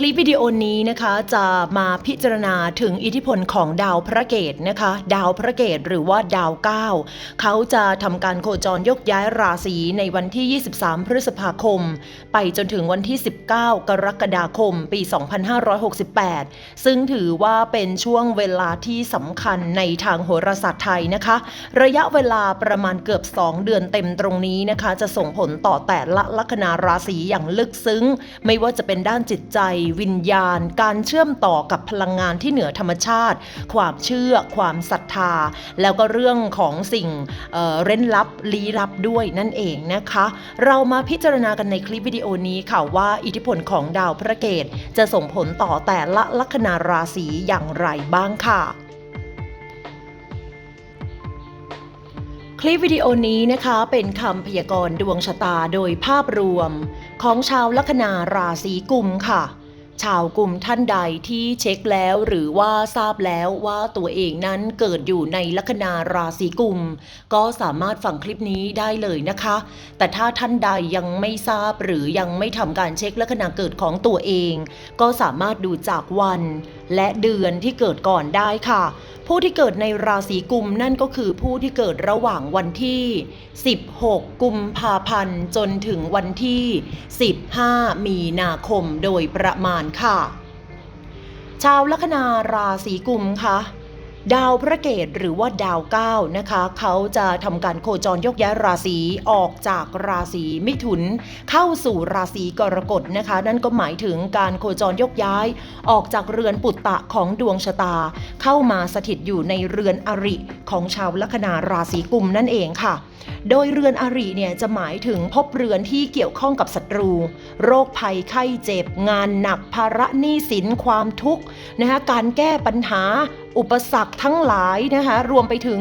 คลิปวิดีโอนี้นะคะจะมาพิจารณาถึงอิทธิพลของดาวพระเกตนะคะ ดาวพระเกตหรือว่าดาวเก้าเขาจะทำการโคจรยกย้ายราศีในวันที่ 23 พฤษภาคม ไปจนถึงวันที่ 19 กรกฎาคม ปี 2568 ซึ่งถือว่าเป็นช่วงเวลาที่สำคัญในทางโหราศาสตร์ไทยนะคะ ระยะเวลาประมาณเกือบ 2 เดือนเต็มตรงนี้นะคะ จะส่งผลต่อแต่ละลัคนาราศีอย่างลึกซึ้ง ไม่ว่าจะเป็นด้านจิตใจวิญญาณ การเชื่อมต่อกับพลังงานที่เหนือธรรมชาติ ความเชื่อ ความศรัทธา แล้วก็เรื่องของสิ่งเเร้นลับลี้ลับด้วยนั่นเองนะคะ เรามาพิจารณากันในคลิปวิดีโอนี้ค่ะว่าอิทธิพลของดาวพระเกตจะส่งผลต่อแต่ละลัคนาราศีอย่างไรบ้างค่ะคลิปวิดีโอนี้นะคะเป็นคำพยากรณ์ดวงชะตาโดยภาพรวม ของชาวลัคนาราศีกุมค่ะ ชาวกลุ่มท่านใดที่เช็คแล้วหรือว่าทราบแล้วว่าตัวเองนั้นเกิดอยู่ในลัคนาราศีกุม ก็สามารถฟังคลิปนี้ได้เลยนะคะ แต่ถ้าท่านใดยังไม่ทราบหรือยังไม่ทำการเช็คลัคนาเกิดของตัวเอง ก็สามารถดูจากวัน และเดือนที่เกิดก่อนได้ค่ะ ผู้ที่เกิดในราศีกุมนั่นก็คือผู้ที่เกิดระหว่างวันที่ 16 กุมภาพันธ์ จนถึงวันที่ 15 มีนาคมโดยประมาณค่ะ ชาวลัคนาราศีกุมคะ ดาวพระเกตหรือว่าดาวเก้านะคะเขาจะทำการโคจรยกย้ายราศีออกจากราศีมิถุน เข้าสู่ราศีกรกฎนะคะ นั่นก็หมายถึงการโคจรยกย้าย ออกจากเรือนปุตตะของดวงชะตา เข้ามาสถิตอยู่ในเรือนอริของชาวลัคนาราศีกุมนั่นเองค่ะ โดยเรือนอริเนี่ยจะหมายถึงพบเรือนที่เกี่ยวข้องกับศัตรู โรคภัยไข้เจ็บ งานหนักภาระหนี้สินความทุกข์นะคะการแก้ปัญหาอุปสรรคทั้งหลายนะคะรวมไปถึง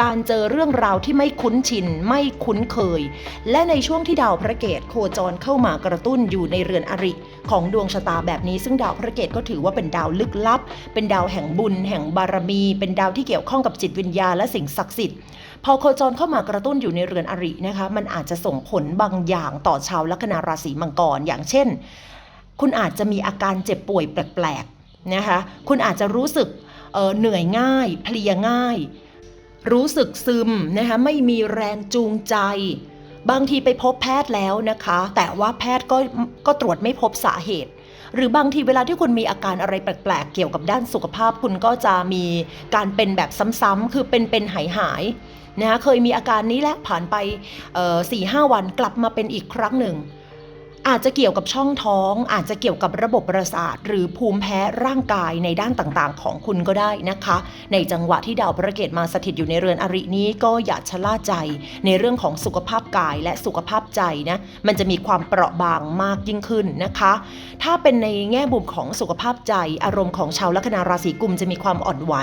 การเจอเรื่องราวที่ไม่คุ้นชิน ไม่คุ้นเคย และในช่วงที่ดาวพระเกตโคจรเข้ามากระตุ้นอยู่ในเรือนอริ ของดวงชะตาแบบนี้ ซึ่งดาวพระเกตก็ถือว่าเป็นดาวลึกลับ เป็นดาวแห่งบุญ แห่งบารมี เป็นดาวที่เกี่ยวข้องกับจิตวิญญาณและสิ่งศักดิ์สิทธิ์พอโคจรเข้ามากระตุ้นอยู่ในเรือนอรินะคะ มันอาจจะส่งผลบางอย่างต่อชาวลัคนาราศีมังกร อย่างเช่น คุณอาจจะมีอาการเจ็บป่วยแปลกๆนะคะ คุณอาจจะรู้สึกเเหนื่อยง่าย เพลียง่าย รู้สึกซึมนะคะ ไม่มีแรงจูงใจ บางทีไปพบแพทย์แล้วนะคะ แต่ว่าแพทย์ก็ก็ตรวจไม่พบสาเหตุหรือบางทีเวลาที่คุณมีอาการอะไรแปลกๆ เกี่ยวกับด้านสุขภาพ คุณก็จะมีการเป็นแบบซ้ำๆคือเป็นเป็นหายหาย นะเคยมีอาการนี้แล้วผ่านไปสี่ห้าวันกลับมาเป็นอีกครั้งหนึ่ง อาจจะเกี่ยวกับช่องท้อง อาจจะเกี่ยวกับระบบประสาท หรือภูมิแพ้ร่างกายในด้านต่างๆ ของคุณก็ได้นะคะ ในจังหวะที่ดาวพระเกตมาสถิตอยู่ในเรือนอรินี้ก็อย่าชะล่าใจ ในเรื่องของสุขภาพกายและสุขภาพใจนะมันจะมีความเปราะบางมากยิ่งขึ้นนะคะ ถ้าเป็นในแง่มุมของสุขภาพใจ อารมณ์ของชาวลัคนาราศีกุมจะมีความอ่อนไหว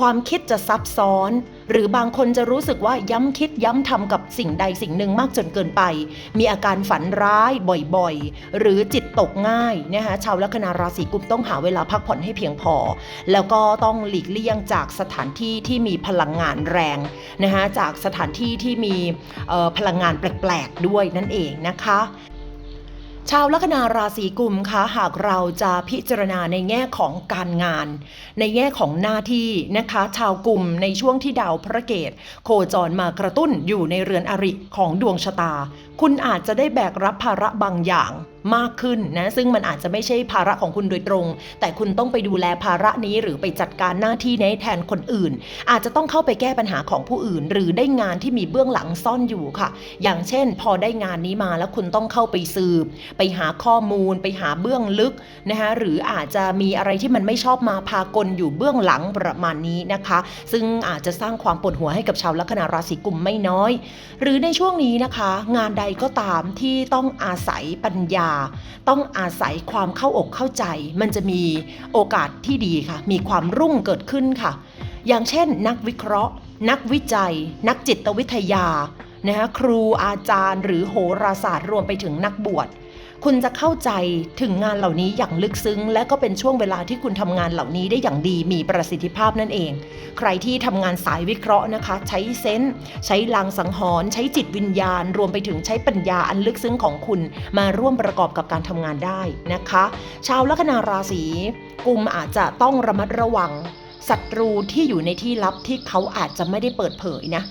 ความคิดจะซับซ้อน หรือบางคนจะรู้สึกว่าย้ำคิดย้ำทำกับสิ่งใดสิ่งหนึ่งมากจนเกินไป มีอาการฝันร้ายบ่อยๆหรือจิตตกง่ายนะคะชาวลัคนาราศีกุมต้องหาเวลาพักผ่อนให้เพียงพอ แล้วก็ต้องหลีกเลี่ยงจากสถานที่ที่มีพลังงานแรงนะคะจากสถานที่ที่มีพลังงานแปลกๆด้วยนั่นเองนะคะ ชาวลัคนาราศีกุมคะหากเราจะพิจารณาในแง่ของการงาน ในแง่ของหน้าที่นะคะ ชาวกุมในช่วงที่ดาวพระเกตโคจรมากระตุ้นอยู่ในเรือนอริของดวงชะตา คุณอาจจะได้แบกรับภาระบางอย่าง มากขึ้นนะซึ่งมันอาจจะไม่ใช่ภาระของคุณโดยตรง แต่คุณต้องไปดูแลภาระนี้หรือไปจัดการหน้าที่นี้แทนคนอื่น อาจจะต้องเข้าไปแก้ปัญหาของผู้อื่น หรือได้งานที่มีเบื้องหลังซ่อนอยู่ค่ะ อย่างเช่น พอได้งานนี้มาแล้วคุณต้องเข้าไปสืบ ไปหาข้อมูล ไปหาเบื้องลึกนะคะหรืออาจจะมีอะไรที่มันไม่ชอบมาพากลอยู่เบื้องหลังประมาณนี้นะคะ ซึ่งอาจจะสร้างความปวดหัวให้กับชาวลัคนาราศีกุมไม่น้อย หรือในช่วงนี้นะคะ งานใดก็ตามที่ต้องอาศัยปัญญาต้องอาศัยความเข้าอกเข้าใจ มันจะมีโอกาสที่ดีค่ะ มีความรุ่งเกิดขึ้นค่ะ อย่างเช่น นักวิเคราะห์ นักวิจัย นักจิตวิทยานะคะครูอาจารย์ หรือโหราศาสตร์รวมไปถึงนักบวช คุณจะเข้าใจถึงงานเหล่านี้อย่างลึกซึ้ง และก็เป็นช่วงเวลาที่คุณทำงานเหล่านี้ได้อย่างดีมีประสิทธิภาพนั่นเอง ใครที่ทำงานสายวิเคราะห์นะคะ ใช้เซนส์ใช้ลางสังหรณ์ใช้จิตวิญญาณ รวมไปถึงใช้ปัญญาอันลึกซึ้งของคุณมาร่วมประกอบกับการทำงานได้นะคะ ชาวลัคนาราศีกุมอาจจะต้องระมัดระวังศัตรูที่อยู่ในที่ลับที่เขาอาจจะไม่ได้เปิดเผยนะ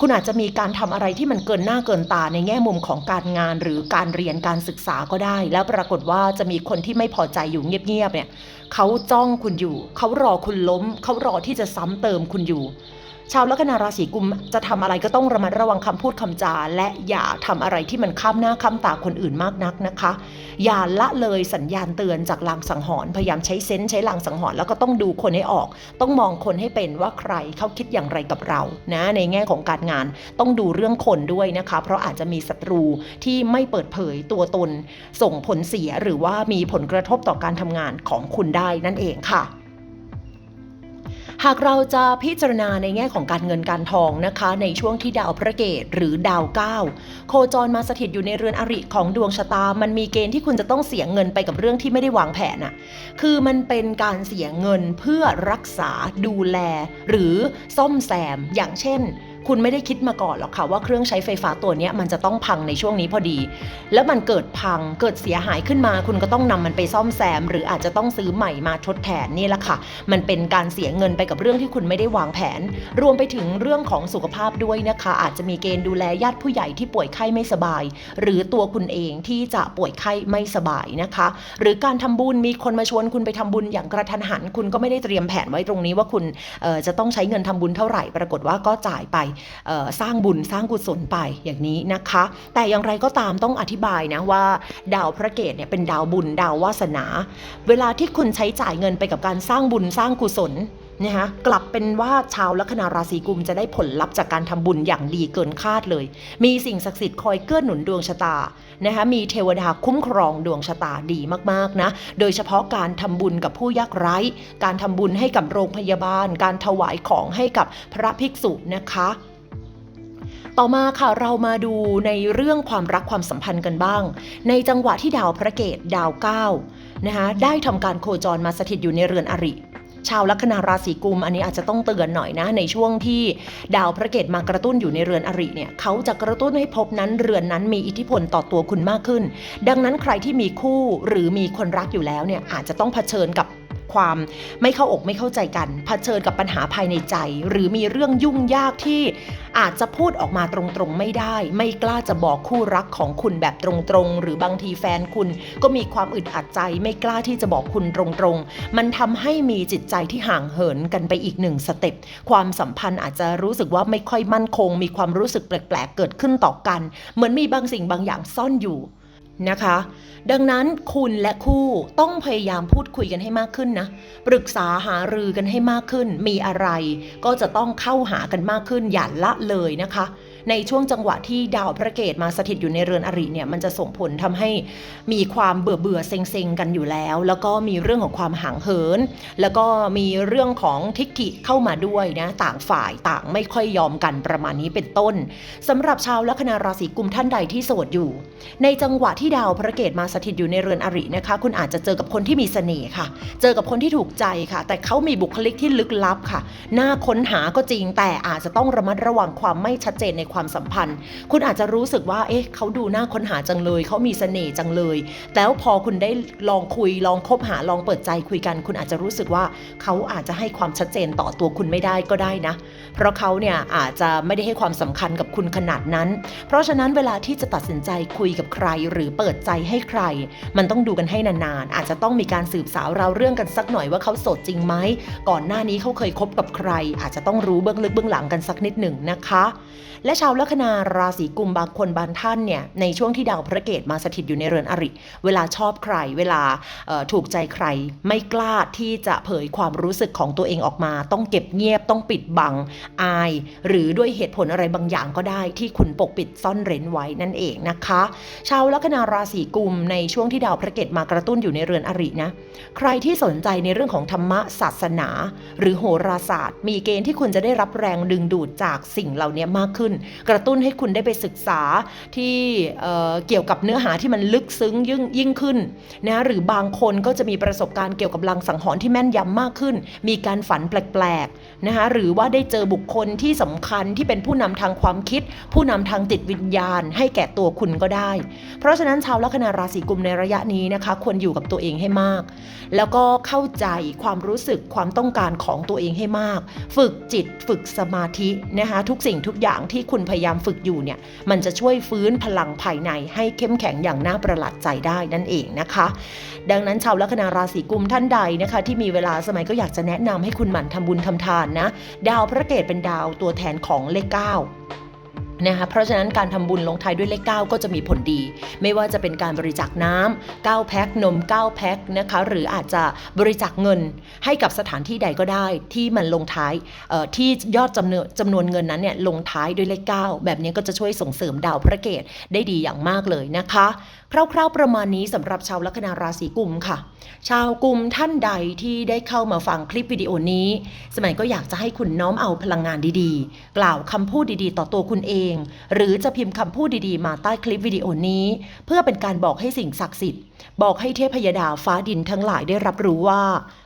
คุณอาจจะมีการทำอะไรที่มันเกินหน้าเกินตาในแง่มุมของการงานหรือการเรียนการศึกษาก็ได้ แล้วปรากฏว่าจะมีคนที่ไม่พอใจอยู่เงียบๆเนี่ยเขาจ้องคุณอยู่ เขารอคุณล้ม เขารอที่จะซ้ำเติมคุณอยู่ ชาวลัคนาราศีกุมจะทำอะไรก็ต้องระมัดระวังคำพูดคำจา และอย่าทำอะไรที่มันข้ามหน้าข้ามตาคนอื่นมากนักนะคะ อย่าละเลยสัญญาณเตือนจากลางสังหรณ์พยายามใช้เซนส์ใช้ลางสังหรณ์แล้วก็ต้องดูคนให้ออก ต้องมองคนให้เป็นว่าใครเขาคิดอย่างไรกับเรานะในแง่ของการงานต้องดูเรื่องคนด้วยนะคะ เพราะอาจจะมีศัตรูที่ไม่เปิดเผยตัวตน ส่งผลเสียหรือว่ามีผลกระทบต่อการทำงานของคุณได้นั่นเองค่ะ หากเราจะพิจารณาในแง่ของการเงินการทองนะคะ ในช่วงที่ดาวพระเกตหรือดาวเก้าโคจรมาสถิตอยู่ในเรือนอริของดวงชะตา มันมีเกณฑ์ที่คุณจะต้องเสียเงินไปกับเรื่องที่ไม่ได้วางแผนอะคือมันเป็นการเสียเงินเพื่อรักษาดูแล หรือซ่อมแซมอย่างเช่น คุณไม่ได้คิดมาก่อนหรอกค่ะว่าเครื่องใช้ไฟฟ้าตัวนี้มันจะต้องพังในช่วงนี้พอดี แล้วมันเกิดพังเกิดเสียหายขึ้นมา คุณก็ต้องนำมันไปซ่อมแซม หรืออาจจะต้องซื้อใหม่มาทดแทนนี่แหละค่ะ มันเป็นการเสียเงินไปกับเรื่องที่คุณไม่ได้วางแผน รวมไปถึงเรื่องของสุขภาพด้วยนะคะ อาจจะมีเกณฑ์ดูแลญาติผู้ใหญ่ที่ป่วยไข้ไม่สบาย หรือตัวคุณเองที่จะป่วยไข้ไม่สบายนะคะ หรือการทำบุญมีคนมาชวนคุณไปทำบุญอย่างกระทันหัน คุณก็ไม่ได้เตรียมแผนไว้ตรงนี้ว่าคุณจะต้องใช้เงินทำบุญเท่าไหร่ ปรากฏว่าก็จ่ายไปสร้างบุญสร้างกุศลไปอย่างนี้นะคะ แต่อย่างไรก็ตามต้องอธิบายนะว่า ดาวพระเกตเนี่ยเป็นดาวบุญดาววาสนา เวลาที่คุณใช้จ่ายเงินไปกับการสร้างบุญสร้างกุศล นะคะกลับเป็นว่าชาวลัคนาราศีกุมจะได้ผลลัพธ์จากการทำบุญอย่างดีเกินคาดเลย มีสิ่งศักดิ์สิทธิ์คอยเกื้อหนุนดวงชะตานะคะมีเทวดาคุ้มครองดวงชะตาดีมากๆนะ โดยเฉพาะการทำบุญกับผู้ยากไร้ การทำบุญให้กับโรงพยาบาล การถวายของให้กับพระภิกษุนะคะต่อมาค่ะเรามาดูในเรื่องความรักความสัมพันธ์กันบ้าง ในจังหวะที่ดาวพระเกตดาวเก้านะคะได้ทำการโคจรมาสถิตอยู่ในเรือนอริ ชาวลัคนาราศีกุม อันนี้อาจจะต้องเตือนหน่อยนะ ในช่วงที่ดาวพระเกตมากระตุ้นอยู่ในเรือนอริเนี่ยเขาจะกระตุ้นให้พบนั้นเรือนนั้นมีอิทธิพลต่อตัวคุณมากขึ้น ดังนั้นใครที่มีคู่หรือมีคนรักอยู่แล้วเนี่ยอาจจะต้องเผชิญกับ ความไม่เข้าอกไม่เข้าใจกันเผชิญกับปัญหาภายในใจ หรือมีเรื่องยุ่งยากที่อาจจะพูดออกมาตรงๆไม่ได้ ไม่กล้าจะบอกคู่รักของคุณแบบตรงๆ หรือบางทีแฟนคุณก็มีความอึดอัดใจ ไม่กล้าที่จะบอกคุณตรงๆ มันทำให้มีจิตใจที่ห่างเหินกันไปอีกหนึ่งสเต็ปความสัมพันธ์อาจจะรู้สึกว่าไม่ค่อยมั่นคง มีความรู้สึกแปลกๆ เกิดขึ้นต่อกัน เหมือนมีบางสิ่งบางอย่างซ่อนอยู่ นะคะ ดังนั้นคุณและคู่ต้องพยายามพูดคุยกันให้มากขึ้นนะ ปรึกษาหารือกันให้มากขึ้น มีอะไรก็จะต้องเข้าหากันมากขึ้นอย่าละเลยนะคะ ในช่วงจังหวะที่ดาวพระเกตมาสถิตอยู่ในเรือนอริเนี่ยมันจะส่งผลทำให้มีความเบื่อเบื่อเซ็งเซ็งๆกันอยู่แล้ว แล้วก็มีเรื่องของความห่างเหิน แล้วก็มีเรื่องของทิฐิเข้ามาด้วยนะต่างฝ่ายต่างไม่ค่อยยอมกันประมาณนี้เป็นต้นสำหรับชาวลัคนาราศีกุมท่านใดที่โสดอยู่ ในจังหวะที่ดาวพระเกตมาสถิตอยู่ในเรือนอรินะคะ คุณอาจจะเจอกับคนที่มีเสน่ห์ค่ะ เจอกับคนที่ถูกใจค่ะ แต่เขามีบุคลิกที่ลึกลับค่ะ น่าค้นหาก็จริงแต่อาจจะต้องระมัดระวังความไม่ชัดเจนในความสัมพันธ์ คุณอาจจะรู้สึกว่า เอ๊ะเขาดูน่าค้นหาจังเลย เขามีเสน่ห์จังเลย แล้วพอคุณได้ลองคุย ลองคบหา ลองเปิดใจคุยกัน คุณอาจจะรู้สึกว่าเขาอาจจะให้ความชัดเจนต่อตัวคุณไม่ได้ก็ได้นะ เพราะเขาเนี่ยอาจจะไม่ได้ให้ความสำคัญกับคุณขนาดนั้น เพราะฉะนั้นเวลาที่จะตัดสินใจคุยกับใคร หรือเปิดใจให้ใคร มันต้องดูกันให้นานๆ อาจจะต้องมีการสืบสาวเราวเรื่องกันสักหน่อยว่าเขาโสดจริงไหม ก่อนหน้านี้เขาเคยคบกับใคร อาจจะต้องรู้เบื้องลึกเบื้องหลังกันสักนิดหนึ่งนะคะ และาวลัคนาราศีกุมบางคนบางท่านเนี่ยในช่วงที่ดาวพระเกตมาสถิตอยู่ในเรือนอริ เวลาชอบใคร เวลาถูกใจใคร ไม่กล้าที่จะเผยความรู้สึกของตัวเองออกมา ต้องเก็บเงียบต้องปิดบังอาย หรือด้วยเหตุผลอะไรบางอย่างก็ได้ที่คุณปกปิดซ่อนเร้นไว้นั่นเองนะคะ ชาวลัคนาราศีกุมในช่วงที่ดาวพระเกตมากระตุ้นอยู่ในเรือนอรินะใครที่สนใจในเรื่องของธรรมะศาสนา หรือโหราศาสตร์ มีเกณฑ์ที่คุณจะได้รับแรงดึงดูดจากสิ่งเหล่านี้มากขึ้นกระตุ้นให้คุณได้ไปศึกษาที่เเกี่ยวกับเนื้อหาที่มันลึกซึ้งยิ่งยิ่งขึ้นนะหรือบางคนก็จะมีประสบการณ์เกี่ยวกับลังสังหรณ์ที่แม่นยำมากขึ้น มีการฝันแปลกๆนะคะหรือว่าได้เจอบุคคลที่สำคัญที่เป็นผู้นำทางความคิด ผู้นำทางจิตวิญญาณ ให้แก่ตัวคุณก็ได้ เพราะฉะนั้นชาวลัคนาราศีกุมในระยะนี้นะคะ ควรอยู่กับตัวเองให้มาก แล้วก็เข้าใจความรู้สึกความต้องการของตัวเองให้มาก ฝึกจิตฝึกสมาธินะคะทุกสิ่งทุกอย่างที่คุณพยายามฝึกอยู่เนี่ยมันจะช่วยฟื้นพลังภายในให้เข้มแข็งอย่างน่าประหลาดใจได้นั่นเองนะคะ ดังนั้นชาวลัคนาราศีกุมท่านใดนะคะ ที่มีเวลาสมัยก็อยากจะแนะนำให้คุณหมั่นทำบุญทำทานนะ ดาวพระเกตเป็นดาวตัวแทนของเลขเก้า นะคะเพราะฉะนั้นการทำบุญลงท้ายด้วยเลข 9 ก็จะมีผลดี ไม่ว่าจะเป็นการบริจาคน้ำ9แพ็คนม 9 แพ็คนะคะหรืออาจจะบริจาคเงินให้กับสถานที่ใดก็ได้ ที่มันลงท้ายที่ยอดจำนวนจำนวนเงินนั้นเนี่ยลงท้ายด้วยเลข 9 แบบนี้ก็จะช่วยส่งเสริมดาวพระเกตได้ดีอย่างมากเลยนะคะ คร่าวๆประมาณนี้สำหรับชาวลัคนาราศีกุมค่ะ ชาวกุมท่านใดที่ได้เข้ามาฟังคลิปวิดีโอนี้ สมัยก็อยากจะให้คุณน้อมเอาพลังงานดีๆ กล่าวคำพูดดีๆ ต่อตัวคุณเอง หรือจะพิมพ์คำพูดดีๆ มาใต้คลิปวิดีโอนี้ เพื่อเป็นการบอกให้สิ่งศักดิ์สิทธิ์ บอกให้เทพยดาฟ้าดินทั้งหลายได้รับรู้ว่า